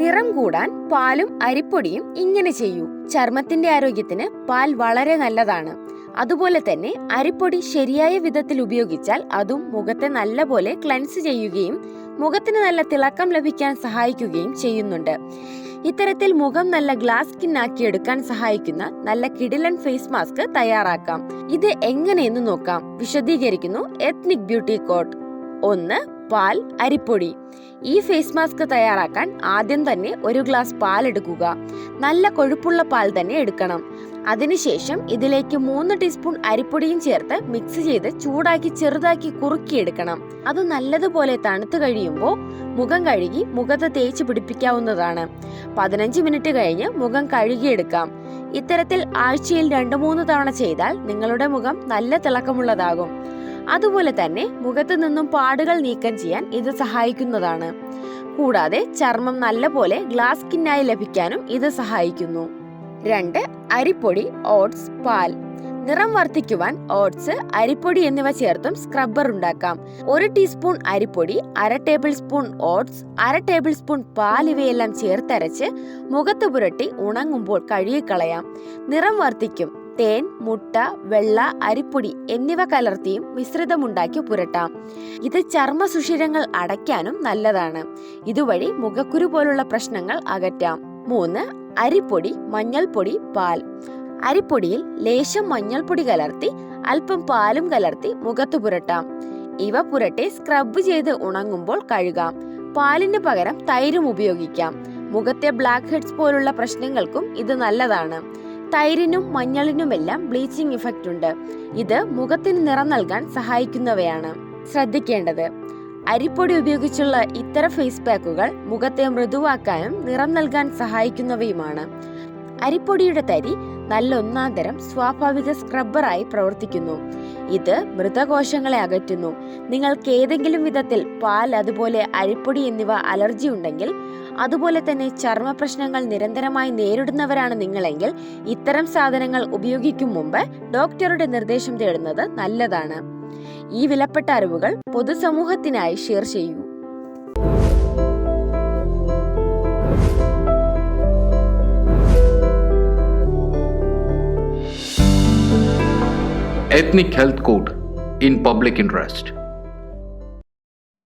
നിറം കൂടാൻ പാലും അരിപ്പൊടിയും ഇങ്ങനെ ചെയ്യൂ. ചർമ്മത്തിന്റെ ആരോഗ്യത്തിന് പാൽ വളരെ നല്ലതാണ്. അതുപോലെ തന്നെ അരിപ്പൊടി ശരിയായ വിധത്തിൽ ഉപയോഗിച്ചാൽ അതും മുഖത്തെ നല്ലപോലെ ക്ലൻസ് ചെയ്യുകയും മുഖത്തിന് നല്ല തിളക്കം ലഭിക്കാൻ സഹായിക്കുകയും ചെയ്യുന്നുണ്ട്. ഇത്തരത്തിൽ മുഖം നല്ല ഗ്ലാസ് സ്കിൻ ആക്കി എടുക്കാൻ സഹായിക്കുന്ന നല്ല കിടിലൻ ഫേസ് മാസ്ക് തയ്യാറാക്കാം. ഇത് എങ്ങനെയെന്ന് നോക്കാം. വിശദീകരിക്കുന്നു എത്നിക് ബ്യൂട്ടി കോട്ട് ഒന്ന് പാൽ അരിപ്പൊടി. ഈ ഫേസ് മാസ്ക് തയ്യാറാക്കാൻ ആദ്യം തന്നെ ഒരു ഗ്ലാസ് പാൽ എടുക്കുക. നല്ല കൊഴുപ്പുള്ള പാൽ തന്നെ എടുക്കണം. അതിനുശേഷം ഇതിലേക്ക് മൂന്ന് ടീസ്പൂൺ അരിപ്പൊടിയും ചേർത്ത് മിക്സ് ചെയ്ത് ചൂടാക്കി ചെറുതാക്കി കുറുക്കിയെടുക്കണം. അത് നല്ലതുപോലെ തണുത്തു കഴിയുമ്പോൾ മുഖം കഴുകി മുഖത്ത് തേച്ച് പിടിപ്പിക്കാവുന്നതാണ്. പതിനഞ്ച് മിനിറ്റ് കഴിഞ്ഞ് മുഖം കഴുകിയെടുക്കാം. ഇത്തരത്തിൽ ആഴ്ചയിൽ രണ്ടു മൂന്ന് തവണ ചെയ്താൽ നിങ്ങളുടെ മുഖം നല്ല തിളക്കമുള്ളതാകും. അതുപോലെ തന്നെ മുഖത്ത് നിന്നും പാടുകൾ നീക്കം ചെയ്യാൻ ഇത് സഹായിക്കുന്നതാണ്. കൂടാതെ ചർമ്മം നല്ലപോലെ ഗ്ലാസ് സ്കിന്നായി ലഭിക്കാനും ഇത് സഹായിക്കുന്നു. രണ്ട് അരിപ്പൊടി ഓട്സ് പാൽ. നിറം വർദ്ധിക്കുവാൻ ഓട്സ് അരിപ്പൊടി എന്നിവ ചേർത്തും സ്ക്രബ്ബർ ഉണ്ടാക്കാം. ഒരു ടീസ്പൂൺ അരിപ്പൊടി അര ടേബിൾ സ്പൂൺ ഓട്സ് അര ടേബിൾ സ്പൂൺ പാൽ ഇവയെല്ലാം ചേർത്തരച്ച് മുഖത്ത് പുരട്ടി ഉണങ്ങുമ്പോൾ കഴുകിക്കളയാം. നിറം വർദ്ധിക്കും. തേൻ മുട്ട വെള്ള അരിപ്പൊടി എന്നിവ കലർത്തിയും മിശ്രിതമുണ്ടാക്കി പുരട്ടാം. ഇത് ചർമ്മ സുഷിരങ്ങൾ അടയ്ക്കാനും നല്ലതാണ്. ഇതുവഴി മുഖക്കുരു പോലുള്ള പ്രശ്നങ്ങൾ അകറ്റാം. മൂന്ന് അരിപ്പൊടി മഞ്ഞൾപ്പൊടി പാൽ. അരിപ്പൊടിയിൽ ലേശം മഞ്ഞൾപ്പൊടി കലർത്തി അല്പം പാലും കലർത്തി മുഖത്ത് പുരട്ടാം. ഇവ പുരട്ടി സ്ക്രബ് ചെയ്ത് ഉണങ്ങുമ്പോൾ കഴുകാം. പാലിന് പകരം തൈരും ഉപയോഗിക്കാം. മുഖത്തെ ബ്ലാക്ക് ഹെഡ്സ് പോലുള്ള പ്രശ്നങ്ങൾക്കും ഇത് നല്ലതാണ്. തൈരിനും മഞ്ഞളിനുമെല്ലാം ബ്ലീച്ചിങ് ഇഫക്റ്റ് ഉണ്ട്. ഇത് മുഖത്തിന് നിറം നൽകാൻ സഹായിക്കുന്നവയാണ്. ശ്രദ്ധിക്കേണ്ടത്. അരിപ്പൊടി ഉപയോഗിച്ചുള്ള ഇത്തരം ഫേസ് പാക്കുകൾ മുഖത്തെ മൃദുവാക്കാനും നിറം നൽകാൻ സഹായിക്കുന്നവയുമാണ്. അരിപ്പൊടിയുടെ തരി നല്ല ഒന്നാം തരം സ്വാഭാവിക സ്ക്രബ്ബറായി പ്രവർത്തിക്കുന്നു. ഇത് മൃതകോശങ്ങളെ അകറ്റുന്നു. നിങ്ങൾക്ക് ഏതെങ്കിലും വിധത്തിൽ പാൽ അതുപോലെ അരിപ്പൊടി എന്നിവ അലർജി ഉണ്ടെങ്കിൽ അതുപോലെ തന്നെ ചർമ്മ പ്രശ്നങ്ങൾ നിരന്തരമായി നേരിടുന്നവരാണ് നിങ്ങളെങ്കിൽ ഇത്തരം സാധനങ്ങൾ ഉപയോഗിക്കും മുമ്പ് ഡോക്ടറുടെ നിർദ്ദേശം തേടുന്നത് നല്ലതാണ്. ഈ വിലപ്പെട്ട അറിവുകൾ പൊതുസമൂഹത്തിനായി ഷെയർ ചെയ്യൂ. Ethnic Health Code in Public interest